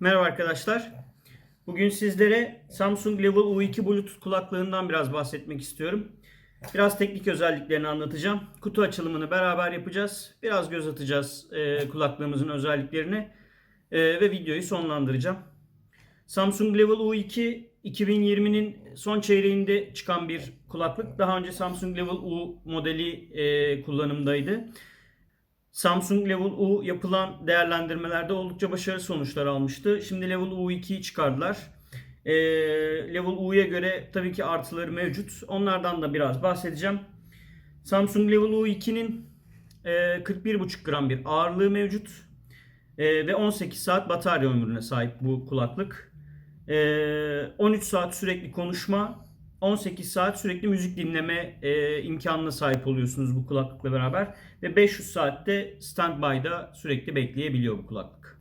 Merhaba arkadaşlar. Bugün sizlere Samsung Level U2 Bluetooth kulaklığından biraz bahsetmek istiyorum. Biraz teknik özelliklerini anlatacağım. Kutu açılımını beraber yapacağız. Biraz göz atacağız e, kulaklığımızın özelliklerine e, ve videoyu sonlandıracağım. Samsung Level U2 2020'nin son çeyreğinde çıkan bir kulaklık. Daha önce Samsung Level U modeli e, kullanımdaydı. Samsung Level U yapılan değerlendirmelerde oldukça başarılı sonuçlar almıştı. Şimdi Level U2'yi çıkardılar. Ee, Level U'ya göre tabii ki artıları mevcut. Onlardan da biraz bahsedeceğim. Samsung Level U2'nin e, 41,5 gram bir ağırlığı mevcut. E, ve 18 saat batarya ömrüne sahip bu kulaklık. E, 13 saat sürekli konuşma, 18 saat sürekli müzik dinleme e, imkanına sahip oluyorsunuz bu kulaklıkla beraber. Ve 500 saatte standby'da sürekli bekleyebiliyor bu kulaklık.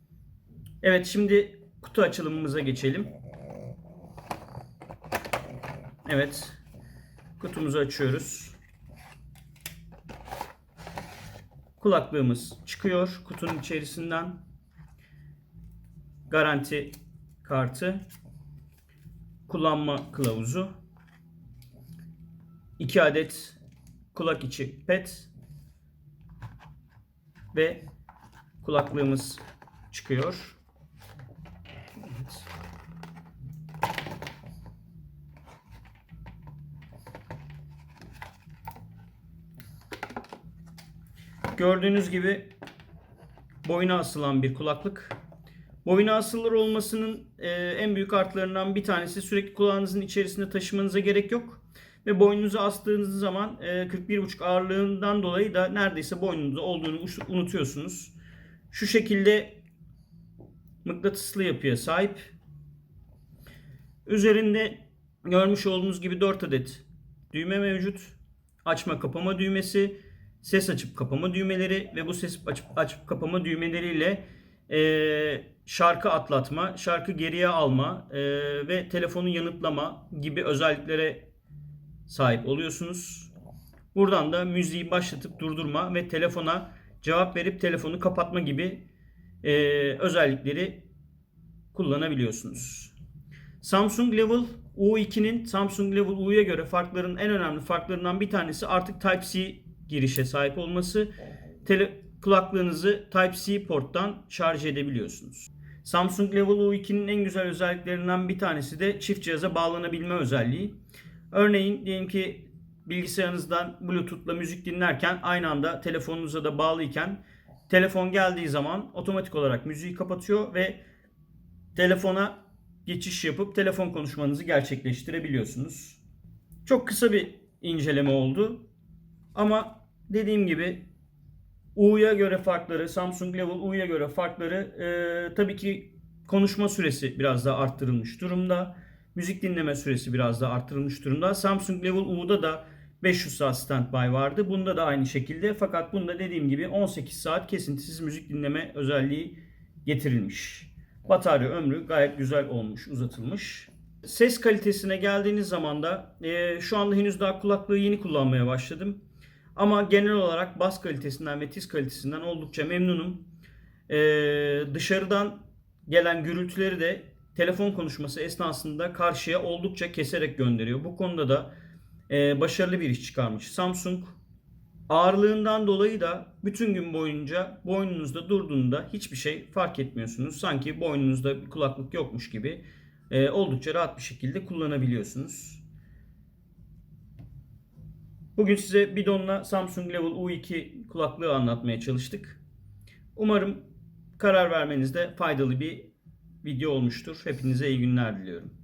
Evet şimdi kutu açılımımıza geçelim. Evet. Kutumuzu açıyoruz. Kulaklığımız çıkıyor kutunun içerisinden. Garanti kartı. Kullanma kılavuzu. 2 adet kulak içi pet ve kulaklığımız çıkıyor. Evet. Gördüğünüz gibi boyuna asılan bir kulaklık. Boyuna asılır olmasının e, en büyük artılarından bir tanesi sürekli kulağınızın içerisinde taşımanıza gerek yok. Ve boynunuza astığınız zaman e, 41,5 ağırlığından dolayı da neredeyse boynunuzda olduğunu unutuyorsunuz. Şu şekilde mıknatıslı yapıya sahip. Üzerinde görmüş olduğunuz gibi 4 adet düğme mevcut. Açma kapama düğmesi, ses açıp kapama düğmeleri ve bu ses açıp açıp kapama düğmeleriyle e, şarkı atlatma, şarkı geriye alma e, ve telefonu yanıtlama gibi özelliklere sahip oluyorsunuz. Buradan da müziği başlatıp durdurma ve telefona cevap verip telefonu kapatma gibi e, özellikleri kullanabiliyorsunuz. Samsung Level U2'nin Samsung Level U'ya göre farkların en önemli farklarından bir tanesi artık Type-C girişe sahip olması. Tele, kulaklığınızı Type-C porttan şarj edebiliyorsunuz. Samsung Level U2'nin en güzel özelliklerinden bir tanesi de çift cihaza bağlanabilme özelliği. Örneğin diyelim ki bilgisayarınızdan Bluetooth'la müzik dinlerken aynı anda telefonunuza da bağlıyken telefon geldiği zaman otomatik olarak müziği kapatıyor ve telefona geçiş yapıp telefon konuşmanızı gerçekleştirebiliyorsunuz. Çok kısa bir inceleme oldu. Ama dediğim gibi U'ya göre farkları, Samsung Level U'ya göre farkları e, tabii ki konuşma süresi biraz daha arttırılmış durumda. Müzik dinleme süresi biraz daha arttırılmış durumda. Samsung Level U'da da 500 saat standby vardı. Bunda da aynı şekilde. Fakat bunda dediğim gibi 18 saat kesintisiz müzik dinleme özelliği getirilmiş. Batarya ömrü gayet güzel olmuş, uzatılmış. Ses kalitesine geldiğiniz zaman da e, şu anda henüz daha kulaklığı yeni kullanmaya başladım. Ama genel olarak bas kalitesinden ve tiz kalitesinden oldukça memnunum. E, dışarıdan gelen gürültüleri de telefon konuşması esnasında karşıya oldukça keserek gönderiyor. Bu konuda da e, başarılı bir iş çıkarmış Samsung. Ağırlığından dolayı da bütün gün boyunca boynunuzda durduğunda hiçbir şey fark etmiyorsunuz. Sanki boynunuzda bir kulaklık yokmuş gibi e, oldukça rahat bir şekilde kullanabiliyorsunuz. Bugün size bidonla Samsung Level U2 kulaklığı anlatmaya çalıştık. Umarım karar vermenizde faydalı bir video olmuştur. Hepinize iyi günler diliyorum.